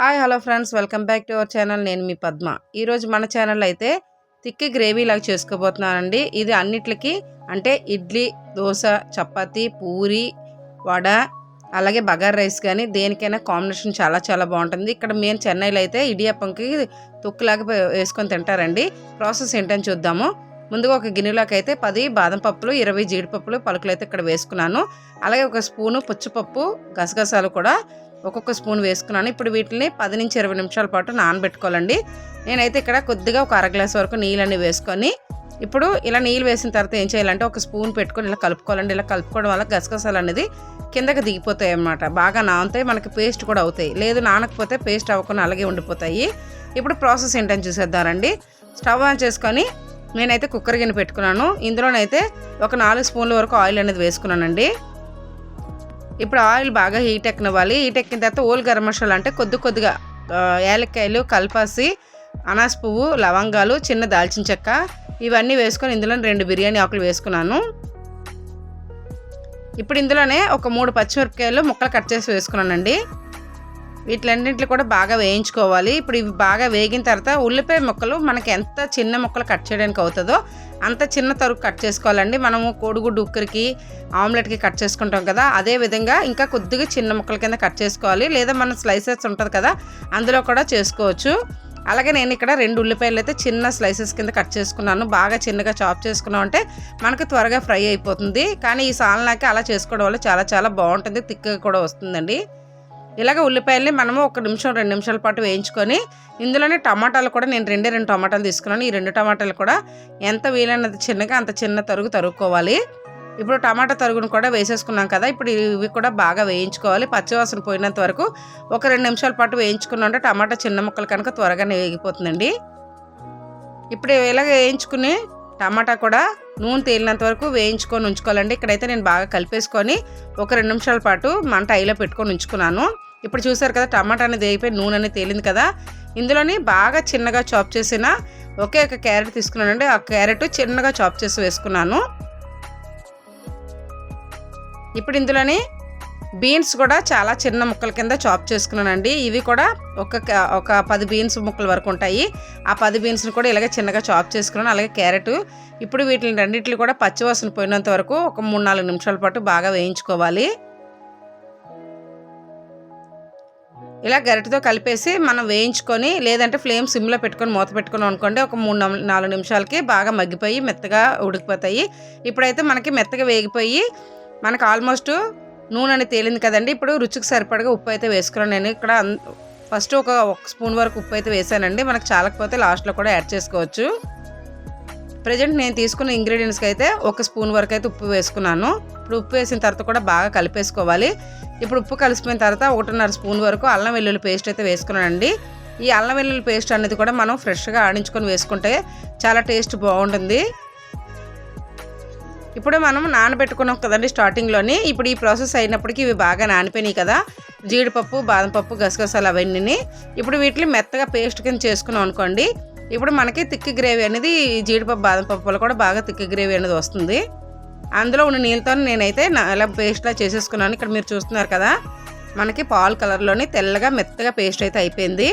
Hi hello friends. Welcome back to our channel. నేను మీ పద్మ. ఈరోజు మన ఛానల్ అయితే తిక్కి గ్రేవీ లాగా చేసుకోబోతున్నానండి. ఇది అన్నిట్లకి అంటే ఇడ్లీ దోశ చపాతి పూరి వడ అలాగే బగార్ రైస్ కానీ దేనికైనా కాంబినేషన్ చాలా చాలా బాగుంటుంది. ఇక్కడ మేము చెన్నైలో అయితే ఇడియప్పంకి తొక్కులాగా వేసుకొని తింటారండి. ప్రాసెస్ ఏంటని చూద్దాము. ముందుగా ఒక గిన్నెలోకి అయితే పది బాదం పప్పులు ఇరవై జీడిపప్పులు పలుకులు అయితే ఇక్కడ వేసుకున్నాను. అలాగే ఒక స్పూను పుచ్చిపప్పు గసగసాలు కూడా ఒక్కొక్క స్పూన్ వేసుకున్నాను. ఇప్పుడు వీటిని పది నుంచి ఇరవై నిమిషాల పాటు నానబెట్టుకోవాలండి. నేనైతే ఇక్కడ కొద్దిగా ఒక అర గ్లాస్ వరకు నీళ్ళని వేసుకొని ఇప్పుడు ఇలా నీళ్ళు వేసిన తర్వాత ఏం చేయాలంటే ఒక స్పూన్ పెట్టుకొని ఇలా కలుపుకోవాలండి. ఇలా కలుపుకోవడం వల్ల గసగసాలు అనేది కిందకి దిగిపోతాయి అన్నమాట. బాగా నానుతాయి మనకి పేస్ట్ కూడా అవుతాయి. లేదు నానకపోతే పేస్ట్ అవ్వకుండా అలాగే ఉండిపోతాయి. ఇప్పుడు ప్రాసెస్ ఏంటని చూసేద్దారండి స్టవ్ ఆన్ చేసుకొని నేనైతే కుక్కర్ గిన్నె పెట్టుకున్నాను. ఇందులోనైతే ఒక నాలుగు స్పూన్ల వరకు ఆయిల్ అనేది వేసుకున్నానండి. ఇప్పుడు ఆయిల్ బాగా హీట్ ఎక్కనివ్వాలి. హీట్ ఎక్కిన తర్వాత ఓల్ గరం మసాలా అంటే కొద్ది కొద్దిగా ఏలక్కాయలు కల్పాసి అనాస్ పువ్వు లవంగాలు చిన్న దాల్చిన చెక్క ఇవన్నీ వేసుకొని ఇందులో రెండు బిర్యానీ ఆకులు వేసుకున్నాను. ఇప్పుడు ఇందులోనే ఒక మూడు పచ్చిమిరపకాయలు ముక్కలు కట్ చేసి వేసుకున్నానండి. వీటిలన్నింటిని కూడా బాగా వేయించుకోవాలి. ఇప్పుడు ఇవి బాగా వేగిన తర్వాత ఉల్లిపాయ ముక్కలు మనకి ఎంత చిన్న ముక్కలు కట్ చేయడానికి అవుతుందో అంత చిన్న తరుగు కట్ చేసుకోవాలండి. మనము కోడిగుడ్డు ఉక్కరికి ఆమ్లెట్కి కట్ చేసుకుంటాం కదా అదే విధంగా ఇంకా కొద్దిగా చిన్న ముక్కల కింద కట్ చేసుకోవాలి. లేదా మన స్లైసెస్ ఉంటుంది కదా అందులో కూడా చేసుకోవచ్చు. అలాగే నేను ఇక్కడ రెండు ఉల్లిపాయలు అయితే చిన్న స్లైసెస్ కింద కట్ చేసుకున్నాను. బాగా చిన్నగా చాప్ చేసుకున్నాం అంటే మనకు త్వరగా ఫ్రై అయిపోతుంది. కానీ ఈ సాలనాకి అలా చేసుకోవడం వల్ల చాలా చాలా బాగుంటుంది. తిక్కగా కూడా వస్తుందండి. ఇలాగ ఉల్లిపాయల్ని మనము ఒక నిమిషం రెండు నిమిషాల పాటు వేయించుకొని ఇందులోనే టమాటాలు కూడా నేను రెండే రెండు టమాటాలు తీసుకున్నాను. ఈ రెండు టమాటాలు కూడా ఎంత వీలైనంత చిన్నగా అంత చిన్న తరుగు తరుగుకోవాలి ఇప్పుడు టమాటా తరుగును కూడా వేసేసుకున్నాం కదా ఇప్పుడు ఇవి కూడా బాగా వేయించుకోవాలి. పచ్చివాసన పోయినంత వరకు ఒక రెండు నిమిషాల పాటు వేయించుకున్నాంటే టమాటా చిన్న ముక్కలు కనుక త్వరగానే వేగిపోతుందండి. ఇప్పుడు ఇలాగ వేయించుకుని టమాటా కూడా నూనె తేలినంత వరకు వేయించుకొని ఉంచుకోవాలండి. ఇక్కడైతే నేను బాగా కలిపేసుకొని ఒక రెండు నిమిషాల పాటు మంట ఐలో పెట్టుకొని ఉంచుకున్నాను. ఇప్పుడు చూసారు కదా టమాటా అనేది అయిపోయి నూనె అనేది తేలింది కదా. ఇందులోని బాగా చిన్నగా చాప్ చేసిన ఒకే ఒక క్యారెట్ తీసుకున్నానండి. ఆ క్యారెట్ చిన్నగా చాప్ చేసి వేసుకున్నాను. ఇప్పుడు ఇందులోని బీన్స్ కూడా చాలా చిన్న ముక్కల కింద చాప్ చేసుకున్నానండి. ఇవి కూడా ఒక ఒక పది బీన్స్ ముక్కల వరకు ఉంటాయి. ఆ పది బీన్స్ని కూడా ఇలాగే చిన్నగా చాప్ చేసుకున్నాను. అలాగే క్యారెట్. ఇప్పుడు వీటిని రెండింటిని కూడా పచ్చివాసన పోయినంత వరకు ఒక మూడు నాలుగు నిమిషాల పాటు బాగా వేయించుకోవాలి. ఇలా గరిటతో కలిపేసి మనం వేయించుకొని లేదంటే ఫ్లేమ్ సిమ్లో పెట్టుకొని మూత పెట్టుకొని అనుకోండి ఒక మూడు నాలుగు నిమిషాలకి బాగా మగ్గిపోయి మెత్తగా ఉడికిపోతాయి. ఇప్పుడైతే మనకి మెత్తగా వేగిపోయి మనకు ఆల్మోస్ట్ నూనె అని తేలింది కదండి. ఇప్పుడు రుచికి సరిపడగా ఉప్పు అయితే వేసుకున్నాను నేను. ఇక్కడ ఫస్ట్ ఒక ఒక స్పూన్ వరకు ఉప్పు అయితే వేసానండి. మనకు చాలకపోతే లాస్ట్లో కూడా యాడ్ చేసుకోవచ్చు. ప్రజెంట్ నేను తీసుకున్న ఇంగ్రీడియంట్స్కి అయితే ఒక స్పూన్ వరకు అయితే ఉప్పు వేసుకున్నాను. ఇప్పుడు ఉప్పు వేసిన తర్వాత కూడా బాగా కలిపేసుకోవాలి. ఇప్పుడు ఉప్పు కలిసిపోయిన తర్వాత ఒకటిన్నర స్పూన్ వరకు అల్లం వెల్లుల్లి పేస్ట్ అయితే వేసుకున్నానండి. ఈ అల్లం వెల్లుల్లి పేస్ట్ అనేది కూడా మనం ఫ్రెష్గా ఆడించుకొని వేసుకుంటే చాలా టేస్ట్ బాగుంటుంది. ఇప్పుడు మనం నానబెట్టుకున్నాం కదండి స్టార్టింగ్లోని. ఇప్పుడు ఈ ప్రాసెస్ అయినప్పటికీ ఇవి బాగా నానిపోయినాయి కదా. జీడిపప్పు బాదం పప్పు గసగసాలు అవన్నీ ఇప్పుడు వీటిని మెత్తగా పేస్ట్ కింద చేసుకున్నాం అనుకోండి. ఇప్పుడు మనకి తిక్కి గ్రేవీ అనేది జీడిపప్పు బాదం పప్పులు కూడా బాగా తిక్కి గ్రేవీ అనేది వస్తుంది. అందులో ఉన్న నీళ్ళతో నేనైతే ఇలా పేస్ట్లా చేసేసుకున్నాను. ఇక్కడ మీరు చూస్తున్నారు కదా మనకి పాల్ కలర్లోని తెల్లగా మెత్తగా పేస్ట్ అయితే అయిపోయింది.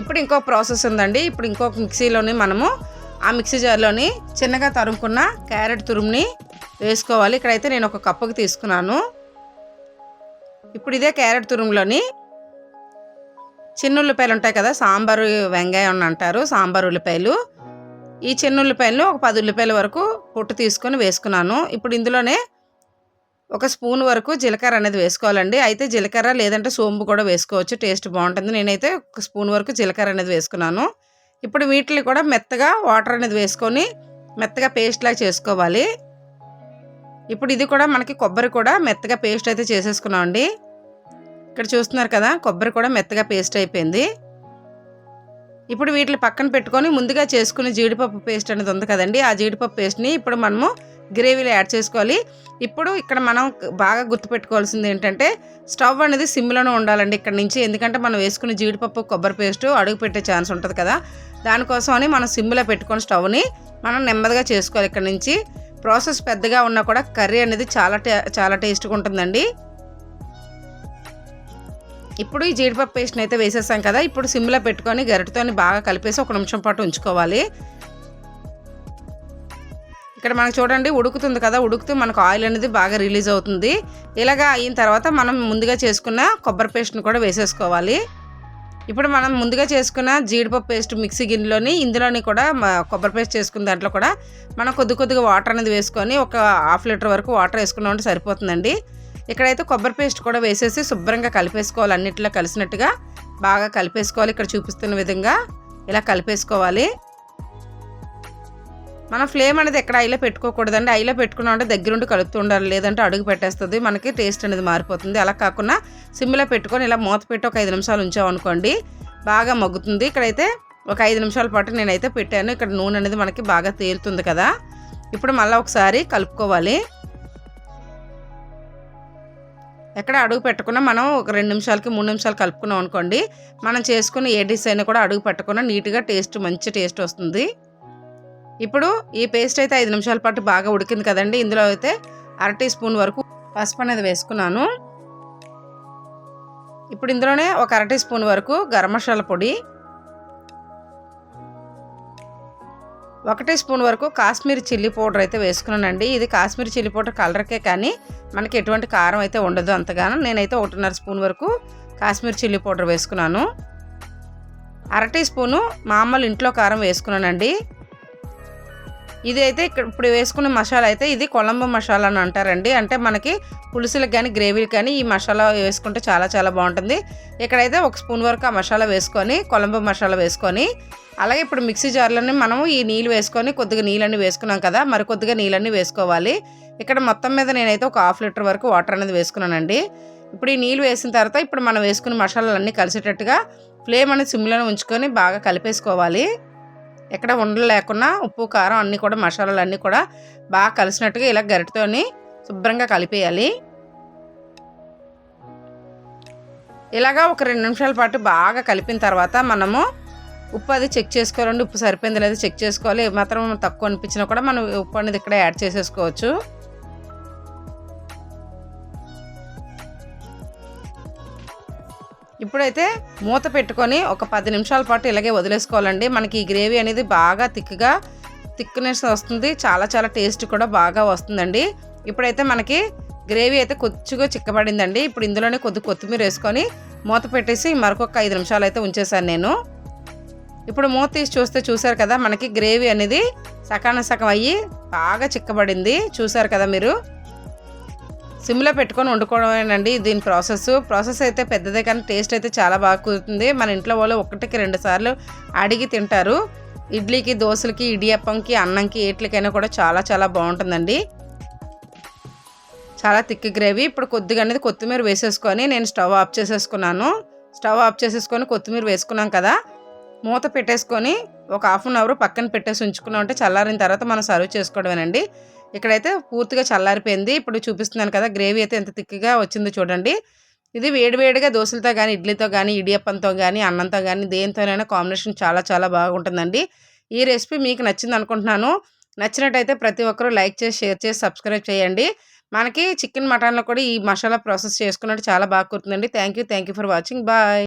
ఇప్పుడు ఇంకో ప్రాసెస్ ఉందండి. ఇప్పుడు ఇంకొక మిక్సీలోని మనము ఆ మిక్సీ జార్లోని చిన్నగా తరుముకున్న క్యారెట్ తురుముని వేసుకోవాలి. ఇక్కడైతే నేను ఒక కప్పుకి తీసుకున్నాను. ఇప్పుడు ఇదే క్యారెట్ తురుములోని చిన్న ఉల్లిపాయలు ఉంటాయి కదా సాంబారు వెంగాయం అని అంటారు సాంబార్ ఉల్లిపాయలు. ఈ చిన్న ఉల్లిపాయలు ఒక పది ఉల్లిపాయల వరకు పొట్టు తీసుకొని వేసుకున్నాను. ఇప్పుడు ఇందులోనే ఒక స్పూన్ వరకు జీలకర్ర అనేది వేసుకోవాలండి. అయితే జీలకర్ర లేదంటే సోంపు కూడా వేసుకోవచ్చు. టేస్ట్ బాగుంటుంది. నేనైతే ఒక స్పూన్ వరకు జీలకర్ర అనేది వేసుకున్నాను. ఇప్పుడు వీటిని కూడా మెత్తగా వాటర్ అనేది వేసుకొని మెత్తగా పేస్ట్ లాగా చేసుకోవాలి. ఇప్పుడు ఇది కూడా మనకి కొబ్బరి కూడా మెత్తగా పేస్ట్ అయితే చేసేసుకున్నాం అండి ఇక్కడ చూస్తున్నారు కదా కొబ్బరి కూడా మెత్తగా పేస్ట్ అయిపోయింది. ఇప్పుడు వీటిని పక్కన పెట్టుకొని ముందుగా చేసుకునే జీడిపప్పు పేస్ట్ అనేది ఉంది కదండి. ఆ జీడిపప్పు పేస్ట్ని ఇప్పుడు మనము గ్రేవీలో యాడ్ చేసుకోవాలి. ఇప్పుడు ఇక్కడ మనం బాగా గుర్తుపెట్టుకోవాల్సింది ఏంటంటే స్టవ్ అనేది సిమ్లోనే ఉండాలండి ఇక్కడ నుంచి. ఎందుకంటే మనం వేసుకునే జీడిపప్పు కొబ్బరి పేస్ట్ అడుగు పెట్టే ఛాన్స్ ఉంటుంది కదా. దానికోసం అని మనం సిమ్లో పెట్టుకొని స్టవ్ని మనం నెమ్మదిగా చేసుకోవాలి ఇక్కడ నుంచి. ప్రాసెస్ పెద్దగా ఉన్నా కూడా కర్రీ అనేది చాలా చాలా టేస్ట్గా ఉంటుందండి. ఇప్పుడు ఈ జీడిపప్పు పేస్ట్ని అయితే వేసేసాం కదా ఇప్పుడు సిమ్లో పెట్టుకొని గరిటతో బాగా కలిపేసి ఒక నిమిషం పాటు ఉంచుకోవాలి. ఇక్కడ మనకు చూడండి ఉడుకుతుంది కదా ఉడుకుతూ మనకు ఆయిల్ అనేది బాగా రిలీజ్ అవుతుంది. ఇలాగా అయిన తర్వాత మనం ముందుగా చేసుకున్న కొబ్బరి పేస్ట్ని కూడా వేసేసుకోవాలి. ఇప్పుడు మనం ముందుగా చేసుకున్న జీడిపప్పు పేస్ట్ మిక్సీ గిన్నెలోని ఇందులోని కూడా కొబ్బరి పేస్ట్ చేసుకున్న దాంట్లో కూడా మనం కొద్ది కొద్దిగా వాటర్ అనేది వేసుకొని ఒక హాఫ్ లీటర్ వరకు వాటర్ వేసుకున్నామంటే సరిపోతుందండి. ఇక్కడైతే కొబ్బరి పేస్ట్ కూడా వేసేసి శుభ్రంగా కలిపేసుకోవాలి. అన్నిట్లో కలిసినట్టుగా బాగా కలిపేసుకోవాలి. ఇక్కడ చూపిస్తున్న విధంగా ఇలా కలిపేసుకోవాలి. మన ఫ్లేమ్ అనేది ఎక్కడ ఐలో పెట్టుకోకూడదండి. ఐలో పెట్టుకున్నాం అంటే దగ్గరుండి కలుపుతూ ఉండాలి. లేదంటే అడుగు పెట్టేస్తుంది. మనకి టేస్ట్ అనేది మారిపోతుంది. అలా కాకుండా సిమ్లో పెట్టుకొని ఇలా మూత పెట్టి ఒక ఐదు నిమిషాలు ఉంచామనుకోండి బాగా మగ్గుతుంది. ఇక్కడైతే ఒక ఐదు నిమిషాల పాటు నేనైతే పెట్టాను. ఇక్కడ నూనె అనేది మనకి బాగా తేలుతుంది కదా. ఇప్పుడు మళ్ళీ ఒకసారి కలుపుకోవాలి. ఎక్కడ అడుగు పెట్టకుండా మనం ఒక రెండు నిమిషాలకి మూడు నిమిషాలు కలుపుకున్నాం అనుకోండి మనం చేసుకున్న ఏ డిష్ అయినా కూడా అడుగు పెట్టకుండా నీట్గా టేస్ట్ మంచి టేస్ట్ వస్తుంది. ఇప్పుడు ఈ పేస్ట్ అయితే ఐదు నిమిషాల పాటు బాగా ఉడికింది కదండి. ఇందులో అయితే అర టీ స్పూన్ వరకు పసుపు అనేది వేసుకున్నాను. ఇప్పుడు ఇందులోనే ఒక అర టీ స్పూన్ వరకు గరం మసాలా పొడి ఒకటి స్పూన్ వరకు కాశ్మీరీ చిల్లీ పౌడర్ అయితే వేసుకున్నానండి. ఇది కాశ్మీరీ చిల్లీ పౌడర్ కలర్కే కానీ మనకి ఎటువంటి కారం అయితే ఉండదు అంతగానో. నేనైతే ఒకటిన్నర స్పూన్ వరకు కాశ్మీరీ చిల్లీ పౌడర్ వేసుకున్నాను. అర టీ స్పూను మామూలు ఇంట్లో కారం వేసుకున్నానండి. ఇది అయితే ఇక్కడ ఇప్పుడు వేసుకున్న మసాలా అయితే ఇది కొలంబో మసాలా అని అంటారండి. అంటే మనకి పులుసులకు కానీ గ్రేవీలు కానీ ఈ మసాలా వేసుకుంటే చాలా చాలా బాగుంటుంది. ఇక్కడైతే ఒక స్పూన్ వరకు ఆ మసాలా వేసుకొని కొలంబో మసాలా వేసుకొని అలాగే ఇప్పుడు మిక్సీ జార్లోనే మనము ఈ నీళ్ళు వేసుకొని కొద్దిగా నీళ్ళన్నీ వేసుకున్నాం కదా మరి కొద్దిగా నీళ్ళన్నీ వేసుకోవాలి. ఇక్కడ మొత్తం మీద నేనైతే ఒక హాఫ్ లీటర్ వరకు వాటర్ అనేది వేసుకున్నానండి. ఇప్పుడు ఈ నీళ్ళు వేసిన తర్వాత ఇప్పుడు మనం వేసుకున్న మసాలాలన్నీ కలిసేటట్టుగా ఫ్లేమ్ అనేది సిమ్లోనే ఉంచుకొని బాగా కలిపేసుకోవాలి. ఎక్కడ ఉండలు లేకుండా ఉప్పు కారం అన్నీ కూడా మసాలాలు అన్నీ కూడా బాగా కలిసినట్టుగా ఇలా గరిటతోని శుభ్రంగా కలిపేయాలి. ఇలాగా ఒక రెండు నిమిషాల పాటు బాగా కలిపిన తర్వాత మనము ఉప్పు అది చెక్ చేసుకోవాలండి. ఉప్పు సరిపోయింది లేదా చెక్ చేసుకోవాలి. మాత్రం తక్కువ అనిపించినా కూడా మనం ఉప్పు అనేది ఇక్కడ యాడ్ చేసేసుకోవచ్చు. ఇప్పుడైతే మూత పెట్టుకొని ఒక పది నిమిషాల పాటు ఇలాగే వదిలేసుకోవాలండి. మనకి ఈ గ్రేవీ అనేది బాగా థిక్గా థిక్నెస్ వస్తుంది. చాలా చాలా టేస్ట్ కూడా బాగా వస్తుందండి. ఇప్పుడైతే మనకి గ్రేవీ అయితే కొద్దిగా చిక్కబడిందండి. ఇప్పుడు ఇందులోనే కొద్ది కొత్తిమీర వేసుకొని మూత పెట్టేసి మరొక ఐదు నిమిషాలు అయితే ఉంచేసాను నేను. ఇప్పుడు మూత తీసి చూస్తే చూసారు కదా మనకి గ్రేవీ అనేది సకాన సగం అయ్యి బాగా చిక్కబడింది. చూసారు కదా మీరు? సిమ్లో పెట్టుకొని వండుకోవడమేనండి దీని ప్రాసెస్ ప్రాసెస్ అయితే పెద్దదే కానీ టేస్ట్ అయితే చాలా బాగా కుదురుతుంది. మన ఇంట్లో వాళ్ళు ఒకటికి రెండు సార్లు అడిగి తింటారు. ఇడ్లీకి దోశలకి ఇడియప్పంకి అన్నంకి ఏట్లకైనా కూడా చాలా చాలా బాగుంటుందండి. చాలా థిక్ గ్రేవీ. ఇప్పుడు కొద్దిగా అనేది కొత్తిమీర వేసేసుకొని నేను స్టవ్ ఆఫ్ చేసేసుకున్నాను. స్టవ్ ఆఫ్ చేసేసుకొని కొత్తిమీర వేసుకున్నాం కదా. మూత పెట్టేసుకొని ఒక హాఫ్ అన్ అవర్ పక్కన పెట్టేసి ఉంచుకున్నాం అంటే చల్లారిన తర్వాత మనం సర్వ్ చేసుకోవడమేనండి. ఇక్కడైతే పూర్తిగా చల్లారిపోయింది. ఇప్పుడు చూపిస్తున్నాను కదా గ్రేవీ అయితే ఎంత తిక్కిగా వచ్చిందో చూడండి. ఇది వేడివేడిగా దోశలతో కానీ ఇడ్లీతో కానీ ఇడియప్పంతో కానీ అన్నంతో కానీ దేనితోనైనా కాంబినేషన్ చాలా చాలా బాగుంటుందండి. ఈ రెసిపీ మీకు నచ్చింది అనుకుంటున్నాను. నచ్చినట్టయితే ప్రతి ఒక్కరూ లైక్ చేసి షేర్ చేసి సబ్స్క్రైబ్ చేయండి. మనకి చికెన్ మటన్లో కూడా ఈ మసాలా ప్రాసెస్ చేసుకున్నట్టు చాలా బాగా కుడుతుందండి thank you thank you for watching. Bye.